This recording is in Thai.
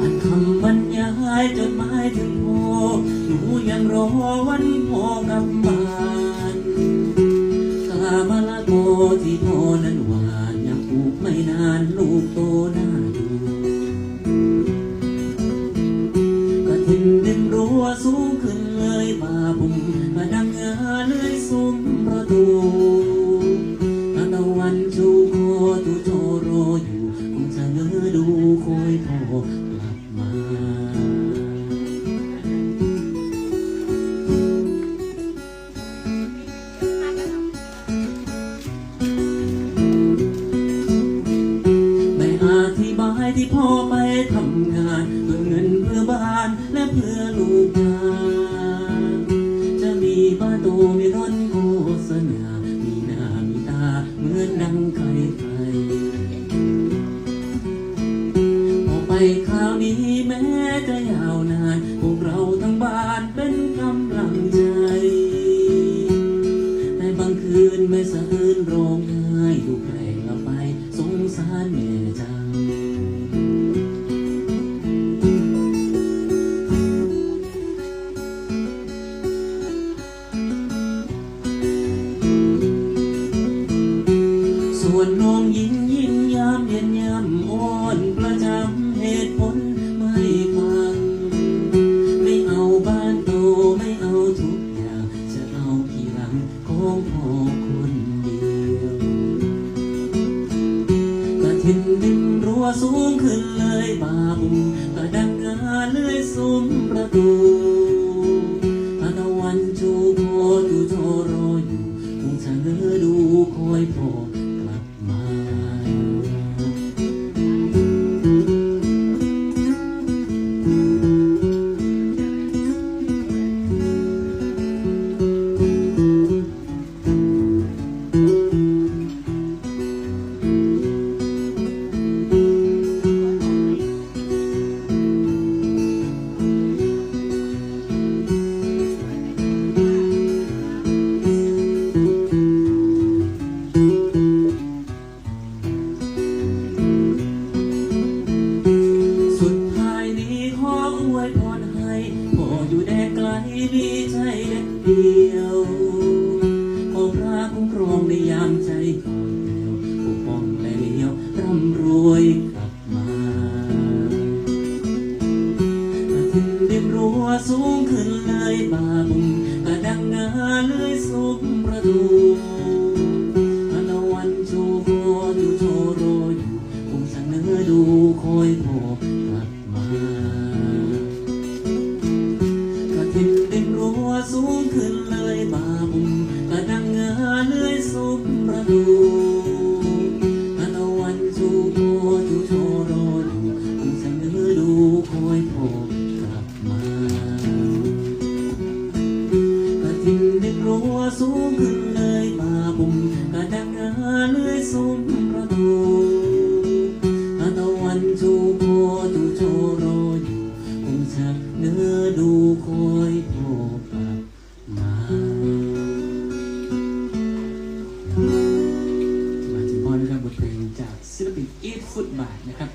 อ่านคำบรรยายจดหมายถึงพ่อหนูยังรอวันพ่อกลับบ้านกามาลาโกที่พ่อนั้นหวานยังปลูกไม่นานลูกโตหน้า มาบุมาดังเงาเลยซุ้มประตูตะวันชูโคตูโจรอยู่คงจะเงอดูคอยพ่อกลับมาไม่อธิบายที่พ่อไปทำงานเพื่อเงินเพื่อบ้านและเพื่อลูก จะมีบ้านโตมีรถโฆษณามีหน้ามีตาเหมือนดังใครใครพอไปคราวนี้แม้จะยาวนาน ของพ่อคนเดียวกระทินดินรั้วสูงขึ้นเลยบาบุงกระดังงาเลยซุ้มประตูตะวันจูคอจูโจรออยู่คงจะเงอดูคอยพ่อ สูงขึ้นเลยบาบุญกระดังงาเลยสุมประตูอละวันชูโคจูโชโรอยู่คงสังเนื้อดูคอยพ่กลับมา สูงขึ้นเลยบาบุมกระดังเงาเลยสุมประดูตะวันชูโคจูโชรออยู่คงจะเนื้อดูคอยโผล่กลับมามาถึงพอนะครับบทเพลงจากศิลปินอีทฟุตบาทนะครับ